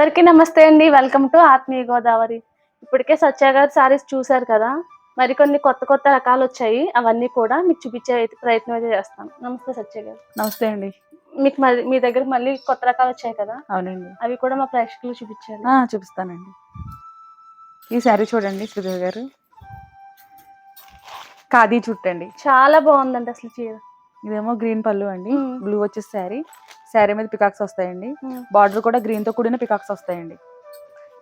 అందరికీ నమస్తే అండి. వెల్కమ్ టు ఆత్మీయ గోదావరి. ఇప్పటికే సత్య గారి సారీస్ చూశారు కదా మరికొన్ని కొత్త కొత్త రకాలు వచ్చాయి. అవన్నీ కూడా మీకు చూపించే ప్రయత్నం అయితే చేస్తాను. నమస్తే సత్య గారు. నమస్తే అండి. మీకు మరి మీ దగ్గర మళ్ళీ కొత్త రకాలు వచ్చాయి కదా? అవునండి. అవి కూడా మా ప్రేక్షకులు చూపించారు చూపిస్తానండి. ఈ శారీ చూడండి శ్రీదేవి గారు. ఖాదీ చుట్టండి చాలా బాగుందండి అసలు చీర. ఇదేమో గ్రీన్ పళ్ళు అండి. బ్లూ వచ్చేసి శారీ. శారీ మీద పికాక్స్ వస్తాయండి. బార్డర్ కూడా గ్రీన్తో కూడిన పికాక్స్ వస్తాయండి.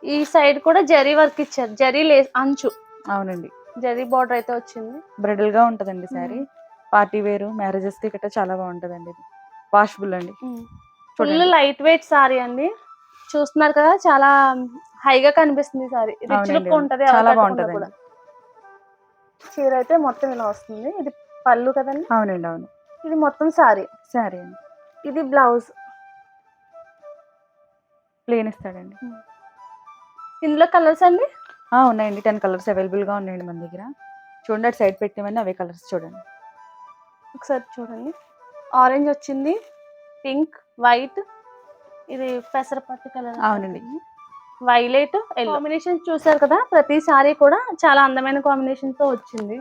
ఈ సైడ్ కూడా జరీ వర్క్ ఇచ్చారు. జరీ లే అంచు. అవునండి. జరీ బార్డర్ అయితే వచ్చింది. బ్రైడల్గా ఉంటదండి శారీ. పార్టీ వేరు మ్యారేజెస్కి గట్రా చాలా బాగుంటదండి ఇది. వాషబుల్ అండి. ఫుల్. లైట్ వెయిట్ సారీ అండి. చూస్తున్నారు కదా చాలా హైగా కనిపిస్తుంది సారీ రిచ్ లుక్ ఉంటది చాలా. కూడా. చీర అయితే మొత్తం ఇలా వస్తుంది. ఇది పళ్ళు కదండి. అవునండి అవును. ఇది మొత్తం సారీ. శారీ అండి. ఇది బ్లౌజ్. ప్లేన్ ఇస్తాడండి. ఇందులో కలర్స్ అండి? ఉన్నాయండి. టెన్ కలర్స్ అవైలబుల్గా ఉన్నాయండి మన దగ్గర. చూడండి అటు సైడ్ పెట్టినవన్నీ అవే కలర్స్ చూడండి. ఒకసారి చూడండి. ఆరెంజ్ వచ్చింది. Pink white. ఇది పెసరపట్టు కలర్ అవునండి. వైలెట్ కాంబినేషన్ చూసారు కదా? ప్రతి సారీ కూడా చాలా అందమైన కాంబినేషన్తో వచ్చింది.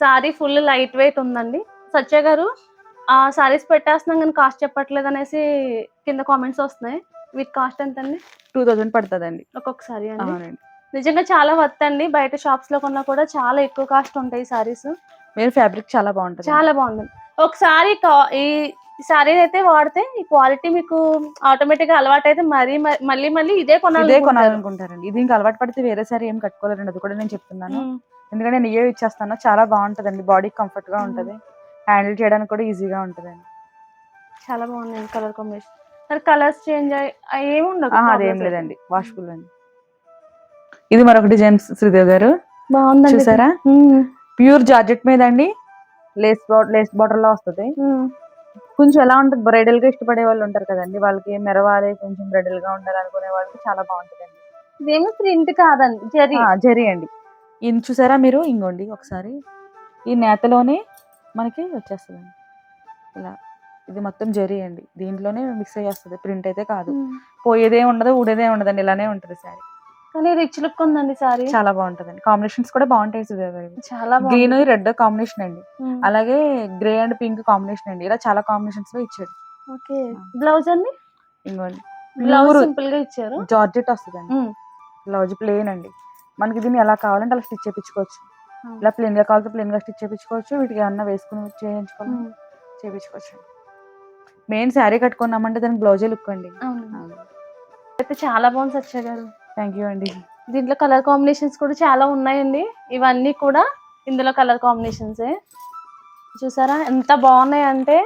సారీ ఫుల్ లైట్ వెయిట్ ఉందండి. సత్య గారు ఆ సారీస్ పెట్టేస్తున్నాం కానీ కాస్ట్ చెప్పట్లేదు అనేసి కింద కామెంట్స్ వస్తున్నాయి. వీటి కాస్ట్ ఎంత అండి టూ థౌజండ్ పడుతుందండి. ఒక్కొక్కసారి అండి. అవునండి. నిజంగా చాలా వర్త్ అండి. బయట షాప్స్లో కొన్నా కూడా చాలా ఎక్కువ కాస్ట్ ఉంటాయి సారీస్. మీరు ఫ్యాబ్రిక్ చాలా బాగుంటుంది చాలా బాగుంది. ఒకసారి కా- ఈ సారీ అయితే వాడితే ఈ క్వాలిటీ మీకు ఆటోమేటిక్గా అలవాటు అయితే మరీ మ- మళ్ళీ మళ్ళీ ఇదే కొనాలి ఇదే కొనాలనుకుంటారండి. ఇది ఇంకా అలవాటు పడితే వేరే సారీ ఏం కట్టుకోలేరండి. అది కూడా నేను చెప్తున్నాను. ఎందుకంటే నేను ఇయే ఇచ్చేస్తాను. చాలా బాగుంటదండి. బాడీ కంఫర్ట్గా ఉంటది. హ్యాండిల్ చేయడానికి కూడా ఈజీగా ఉంటదండి. చాలా బాగుంది కలర్ కాంబినేషన్. మరి కలర్స్ చేంజ్ అయ్యి ఉండదు అదేం లేదండి. వాష్ఫుల్ అండి. ఇది మరొక డిజైన్ శ్రీదేవి గారు. బాగుందండి చూసారా? ప్యూర్ జార్జెట్ మీద అండి లేస్ లేస్ బార్డర్లో వస్తుంది. కొంచెం ఎలా ఉంటుంది? బ్రైడల్గా ఇష్టపడే వాళ్ళు ఉంటారు కదండి. వాళ్ళకి మెరవాలి కొంచెం బ్రైడల్గా ఉండాలి అనుకునే వాళ్ళకి చాలా బాగుంటుందండి. ఇదేమి ప్రింట్ కాదండి జరీ. జరీ అండి. ఇది చూసారా మీరు? ఇంకోండి ఒకసారి. ఈ నేతలోనే మనకి వచ్చేస్తుందండి. ఇలా ఇది మొత్తం జరీ అండి దీంట్లోనే మిక్స్ అయ్యి వస్తుంది ప్రింట్ అయితే కాదు. పోయేదే ఉండదు ఊడేదే ఉండదండి. ఇలానే ఉంటుంది సారీ కానీ రిచ్ లుక్ ఉందండి సారీ చాలా బాగుంటుందండి. కాంబినేషన్స్ కూడా బాగుంటాయి చాలా గ్రీన్ రెడ్ కాంబినేషన్ అండి. అలాగే గ్రే అండ్ పింక్ కాంబినేషన్ అండి. ఇలా చాలా కాంబినేషన్స్లో ఇచ్చాడు ఓకే. బ్లౌజ్ అండి? ఇంకోండి. బ్లౌజ్ సింపుల్గా ఇచ్చారు. జార్జెట్ వస్తుందండి. బ్లౌజ్ ప్లెయిన్ అండి. మనకి దీన్ని ఎలా కావాలంటే అలా స్టిచ్ చేయించుకోవచ్చు. ఇలా ప్లెయిన్గా కావాలంటే ప్లెయిన్గా స్టిచ్ చేయించుకోవచ్చు వీటికి ఏమన్నా వేసుకుని చేయించుకోవాలి. చేయించుకోవచ్చు మెయిన్ శారీ కట్టుకున్నామంటే దానికి బ్లౌజే లుక్ అండి. అయితే చాలా బాగుంది సత్య గారు. థ్యాంక్ యూ అండి. దీంట్లో కలర్ కాంబినేషన్స్ కూడా చాలా ఉన్నాయండి. ఇవన్నీ కూడా ఇందులో కలర్ కాంబినేషన్స్ చూసారా? ఎంత బాగున్నాయి అంటే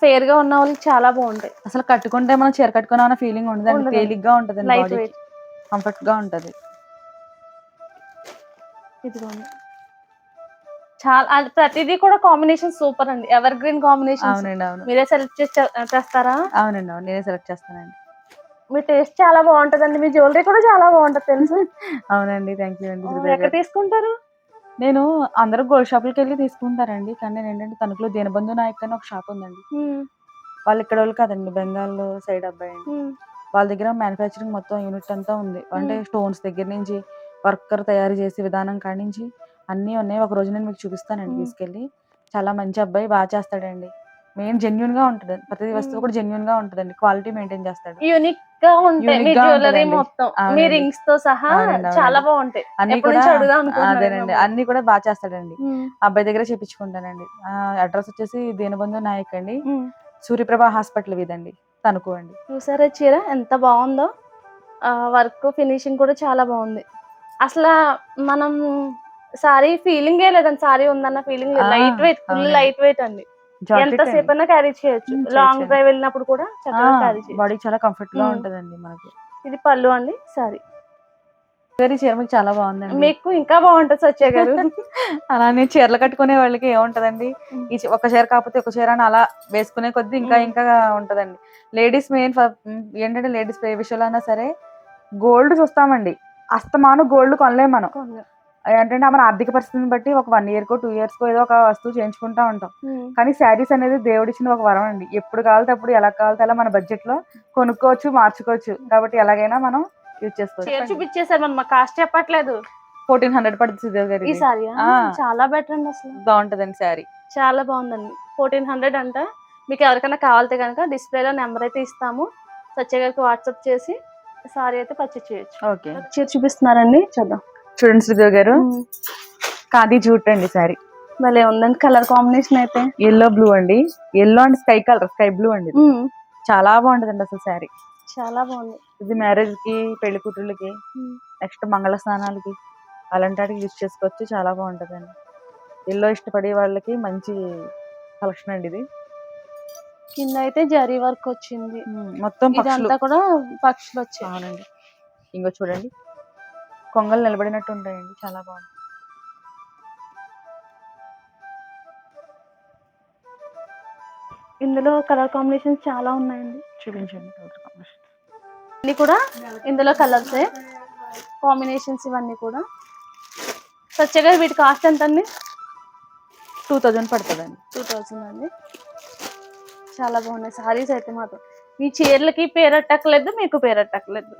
ఫేర్గా ఉన్న వాళ్ళకి చాలా బాగుంటాయి. అసలు కట్టుకుంటే మనం చీర కట్టుకున్నాం అన్న ఫీలింగ్ ఉండదండి. ఉండదండి. తేలిగ్గా ఉంటదండి లైట్ వెయిట్ కంఫర్ట్గా ఉంటది. ఇదిగోండి. చాలా ప్రతిదీ కూడా కాంబినేషన్ సూపర్ అండి. ఎవర్ గ్రీన్ కాంబినేషన్ అవునండి అవును. మీరే సెలెక్ట్ చేసి చేస్తారా? అవునండి అవును. నేనే సెలెక్ట్ చేస్తానండి. మీ టేస్ట్ చాలా బాగుంటదండి. మీ జ్యువెలరీ కూడా చాలా బాగుంటది తెలుసు? అవునండి థ్యాంక్ యూ అండి. ఎక్కడ. తీసుకుంటారు? నేను అందరూ గోల్డ్ షాపులకి వెళ్ళి తీసుకుంటారండి. కానీ నేను ఏంటంటే తణుకులో దీనబంధు నాయక్ అని ఒక షాప్ ఉందండి. వాళ్ళు ఇక్కడ వాళ్ళు కాదండి బెంగాల్ సైడ్ అబ్బాయి వాళ్ళ దగ్గర మ్యానుఫ్యాక్చరింగ్ మొత్తం యూనిట్ అంతా ఉంది. అంటే స్టోన్స్ దగ్గర నుంచి వర్కర్ తయారు చేసే విధానం కాడి నుంచి అన్నీ ఉన్నాయి. ఒక రోజు నేను మీకు చూపిస్తానండి. తీసుకెళ్ళి. చాలా మంచి అబ్బాయి బాగా చేస్తాడండి. మెయిన్ జెన్యున్గా ఉంటుంది ప్రతి వస్తువు. కూడా జెన్యున్గా ఉంటుందండి. క్వాలిటీ మెయింటైన్ చేస్తాడు. యూనిక్గా ఉంటాయి జ్యువెలరీ. మొత్తం మీ. రింగ్స్తో సహా. చాలా బాగుంటాయి. అన్ని కూడా అదేనండి. నేను. అన్ని కూడా బాగా చేస్తాడండి. అబ్బాయి దగ్గర చేపించుకుంటానండి. అడ్రస్ వచ్చేసి దీనబంధు నాయక్ అండి. సూర్యప్రభ హాస్పిటల్ ఇదండి తణుకు అండి. చూసారా చీర ఎంత బాగుందో? వర్క్ ఫినిషింగ్ కూడా చాలా బాగుంది. అసలు మనం సారీ ఫీలింగ్ ఏ లేదండి. సారీ ఉందన్న ఫీలింగ్ ఆ, లైట్ వెయిట్ ఫుల్ అవునండి. లైట్ వెయిట్ అండి. ఎంత సేపు అయినా క్యారీ చేయొచ్చు. ఉమ్, లాంగ్ చేయొచ్చు. డ్రైవ్ వెళ్ళినప్పుడు కూడా చక్కగా క్యారీ చేయొచ్చు. బాడీ చాలా కంఫర్ట్గా మ్మ్. ఉంటదండి మనకి. ఇది పళ్ళు అండి సారీ. వేరే చీర మీకు చాలా బాగుందండి. మీకు ఇంకా బాగుంటుంది సత్య గారు. అలానే చీరలు కట్టుకునే వాళ్ళకి ఏముంటదండి? ఈ చీ- ఒక చీర కాకపోతే ఒక చీర అని అలా వేసుకునే కొద్దీ ఇంకా. ఇంకా ఉంటదండి. లేడీస్ మెయిన్ ఏంటంటే లేడీస్ ఏ విషయంలో అయినా సరే గోల్డ్ చూస్తామండి. అస్తమాను గోల్డ్ కొనలేం మనం. ఏంటంటే మన ఆర్థిక పరిస్థితిని బట్టి ఒక వన్ ఇయర్కో టూ ఇయర్స్కో ఏదో ఒక వస్తువు చేయించుకుంటా ఉంటాం. కానీ శారీస్ అనేది దేవుడిచ్చిన ఒక వరం అండి. ఎప్పుడు కావాలితే అప్పుడు ఎలా కావాలితే అలా మన బడ్జెట్లో కొనుక్కోవచ్చు మార్చుకోవచ్చు. కాబట్టి ఎలాగైనా మనం యూజ్ చేసుకోవచ్చు. చూపించేసారు మరి మా కాస్ట్ చెప్పట్లేదు. ఫోర్టీన్ హండ్రెడ్ పడుతుంది గారు ఈ. సారీ. చాలా బెటర్ అండి అసలు. బాగుంటదండి శారీ. చాలా బాగుందండి. ఫోర్టీన్ హండ్రెడ్ అంట. మీకు ఎవరికైనా కావాలితే కనుక డిస్ప్లేలో నెంబర్ అయితే ఇస్తాము. సత్య గారికి వాట్సాప్ చేసి సారీ అయితే పర్చేస్ చేయొచ్చు. ఓకే. చీర చూపిస్తున్నారండి చూద్దాం. చూడండి సుదేవ్ గారు. ఖాదీ జూట్ అండి శారీ భలే ఉందండి కలర్ కాంబినేషన్ అయితే. ఎల్లో బ్లూ అండి. Yellow and sky colour sky blue అండి. చాలా బాగుంటదండి అసలు శారీ చాలా బాగుంది. ఇది మ్యారేజ్కి పెళ్ళి కూతుర్లకి. నెక్స్ట్ మంగళ స్నానాలకి అలాంటి వాటికి యూజ్ చేసుకోవచ్చు చాలా బాగుంటదండి. ఎల్లో ఇష్టపడే వాళ్ళకి మంచి కలెక్షన్ అండి ఇది. కింద అయితే జరీ వర్క్ వచ్చింది. మొత్తం ఇదంతా కూడా పక్షులు వచ్చాయి. అవునండి. ఇంకో చూడండి. కొంగలు నిలబడినట్టు ఉంటాయండి. చాలా బాగుంది ఇందులో కలర్ కాంబినేషన్స్ చాలా ఉన్నాయండి. చూపించండి colour combination. ఇవన్నీ కూడా ఇందులో కలర్స్. కాంబినేషన్స్ ఇవన్నీ కూడా. సత్యగా వీటి కాస్ట్ ఎంత అండి టూ థౌజండ్ పడుతుందండి. టూ థౌజండ్ అండి. చాలా బాగున్నాయి. సారీస్ అయితే మాత్రం. మీ చీరలకి పేరట్టక్కలేదు మీకు పేరట్టక్కలేదు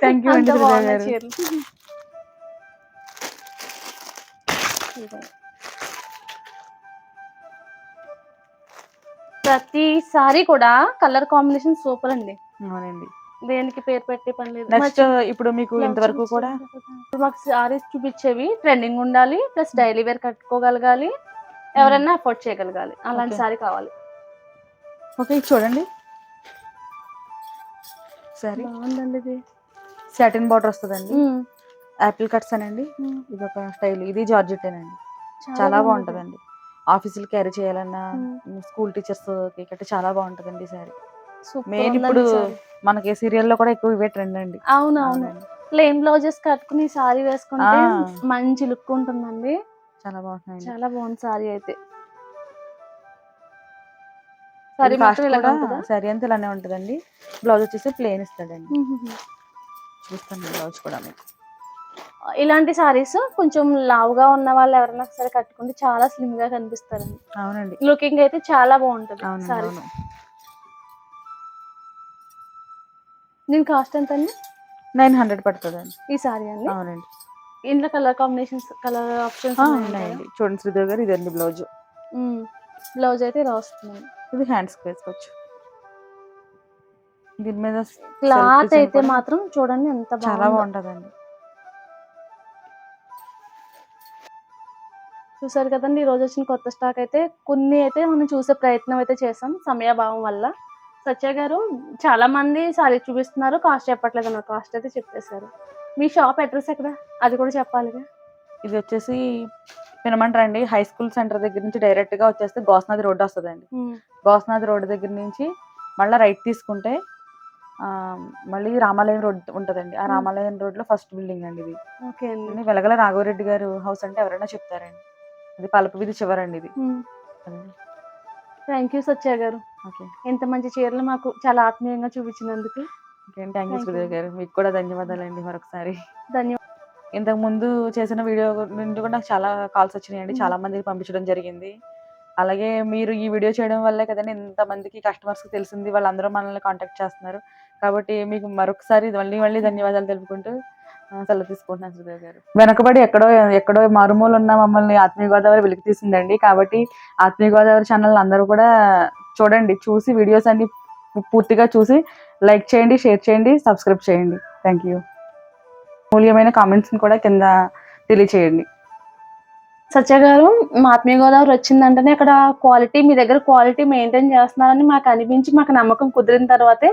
థ్యాంక్ యూ అండి చీరలు. ప్రతి సారీ కూడా కలర్ కాంబినేషన్ సూపర్ అండి. అవునండి. దేనికి పేరు పెట్టే పని లేదు. నెక్స్ట్ ఇప్పుడు మీకు ఇంతవరకు కూడా? మాకు సారీస్ చూపించేవి ట్రెండింగ్ ఉండాలి ప్లస్ డైలీ వేర్ కట్టుకోగలగాలి ఎవరైనా అఫోర్డ్ చేయగలగాలి. అలాంటి. సారీ కావాలి. ఓకే ఇది చూడండి. సరే బాగుందండి ఇది. సాటిన్ బార్డర్ వస్తుందండి. యాపిల్ కట్స్ అనండి. ఇది ఒక స్టైల్ ఇది జార్జెట్ అండి చాలా. బాగుంటదండి. ఆఫీసులు క్యారీ చేయాలన్నా. స్కూల్ టీచర్స్ గట్రా చాలా బాగుంటదండి సారీ Super మెయిన్ ఇప్పుడు సారీ. మనకి సీరియల్లో కూడా ఎక్కువ ఇవే ట్రెండ్ అండి. అవునవును. ప్లెయిన్ బ్లౌజెస్ కట్టుకుని సారీ వేసుకుంటే. మంచి లుక్ ఉంటుందండి. చాలా బాగుంటున్నాయండి. చాలా బాగుంది సారీ అయితే. సారీ మొత్తం సరి అంతా ఇలానే ఉంటుందండి. బ్లౌజ్ వచ్చేసి ప్లేన్ ఇస్తాడండి. చూస్తాను బ్లౌజ్ కూడా మీకు. ఇలాంటి సారీస్ కొంచెం లావుగా ఉన్న వాళ్ళు ఎవరైనా సరే కట్టుకుంటే చాలా స్లిమ్గా కనిపిస్తారండి. అవునండి. లుకింగ్ అయితే చాలా బాగుంటది సారీస్. అవును. దీని కాస్ట్ ఎంత అండి నైన్ హండ్రెడ్ పడుతుందండి. ఈ సారీ అండి? అవునండి. ఇందులో కలర్ కాంబినేషన్స్ కలర్ ఆప్షన్స్ ఉన్నాయండి. చూడండి శ్రీదేవి గారు ఇదండి బ్లౌజ్. బ్లౌజ్ అయితే ఇలా వస్తుంది. ఇది హ్యాండ్స్ వేసుకోవచ్చు. దీని మీద క్లాత్ అయితే మాత్రం చూడండి ఎంత చాలా బాగుంటదండి. చూసారు కదండి ఈ రోజు వచ్చిన కొత్త స్టాక్ అయితే కొన్ని అయితే మనం చూసే ప్రయత్నం అయితే చేసాం సమయాభావం వల్ల. సత్య గారు చాలా మంది సారీ చూపిస్తున్నారు కాస్ట్ చెప్పట్లేదు అన్న కాస్ట్ అయితే చెప్పేశారు. మీ షాప్ అడ్రస్ ఎక్కడ? అది కూడా చెప్పాలిగా? ఇది వచ్చేసి వినమంటారండి. హై స్కూల్ సెంటర్ దగ్గర నుంచి డైరెక్ట్గా వచ్చేస్తే గోస్నాథ్ రోడ్ వస్తుందండి. గోస్నాథ్ రోడ్ దగ్గర నుంచి మళ్ళీ రైట్ తీసుకుంటే ఆ, మళ్ళీ రామాలయం రోడ్ ఉంటదండి. ఆ. రామాలయం రోడ్లో ఫస్ట్ బిల్డింగ్ అండి ఇది. ఓకే ఇది వెలగల రాఘవరెడ్డి గారు హౌస్ అంటే ఎవరైనా చెప్తారండి. అది పలపు వీధి చివరండి ఇది. థ్యాంక్ యూ సత్య గారు. ఓకే. ఎంత మంచి చీరలు మాకు చాలా ఆత్మీయంగా చూపించినందుకు. Thank you. గారు. మీకు కూడా ధన్యవాదాలండి మరొకసారి. ధన్యవాదాలు. ఇంతకు ముందు చేసిన వీడియో నుండి కూడా నాకు చాలా కాల్స్ వచ్చినాయండి. చాలా మందికి పంపించడం జరిగింది. అలాగే మీరు ఈ వీడియో చేయడం వల్లే కదండి ఇంతమందికి కస్టమర్స్కి తెలిసింది. వాళ్ళందరూ మనల్ని కాంటాక్ట్ చేస్తున్నారు. కాబట్టి మీకు మరొకసారి మళ్ళీ మళ్ళీ ధన్యవాదాలు తెలుపుకుంటూ సెలవు తీసుకుంటున్నాను శ్రీదేవి గారు. వెనకబడి ఎక్కడో ఎక్కడో మారుమూల ఉన్న మమ్మల్ని ఆత్మీయ గోదావరి వెలికి తీసిందండి. కాబట్టి ఆత్మీయ గోదావరి ఛానల్ అందరూ కూడా చూడండి. చూసి వీడియోస్ అన్ని పూర్తిగా చూసి లైక్ చేయండి షేర్ చేయండి సబ్స్క్రైబ్ చేయండి. థ్యాంక్ యూ మూల్యమైన కామెంట్స్ కూడా కింద తెలియచేయండి సత్య గారు మా ఆత్మీయ గోదావరి వచ్చిందంటేనే అక్కడ క్వాలిటీ మీ దగ్గర క్వాలిటీ మెయింటైన్ చేస్తున్నారని మాకు అనిపించి మాకు నమ్మకం కుదిరిన తర్వాతే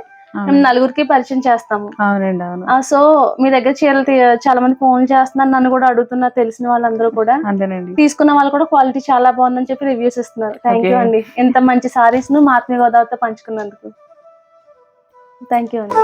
మేము నలుగురికి పరిచయం చేస్తాము. అవునండి అవును. సో మీ దగ్గర చీరలు చాలా మంది ఫోన్ చేస్తున్నారు నన్ను కూడా అడుగుతున్నారు తెలిసిన వాళ్ళందరూ కూడా. అంతేనండి. తీసుకున్న వాళ్ళు కూడా క్వాలిటీ చాలా బాగుందని చెప్పి రివ్యూస్ ఇస్తున్నారు. Thank you. అండి. ఇంత మంచి సారీస్ను మా ఆత్మీయ గోదావరితో పంచుకున్నందుకు. థ్యాంక్ యూ అండి.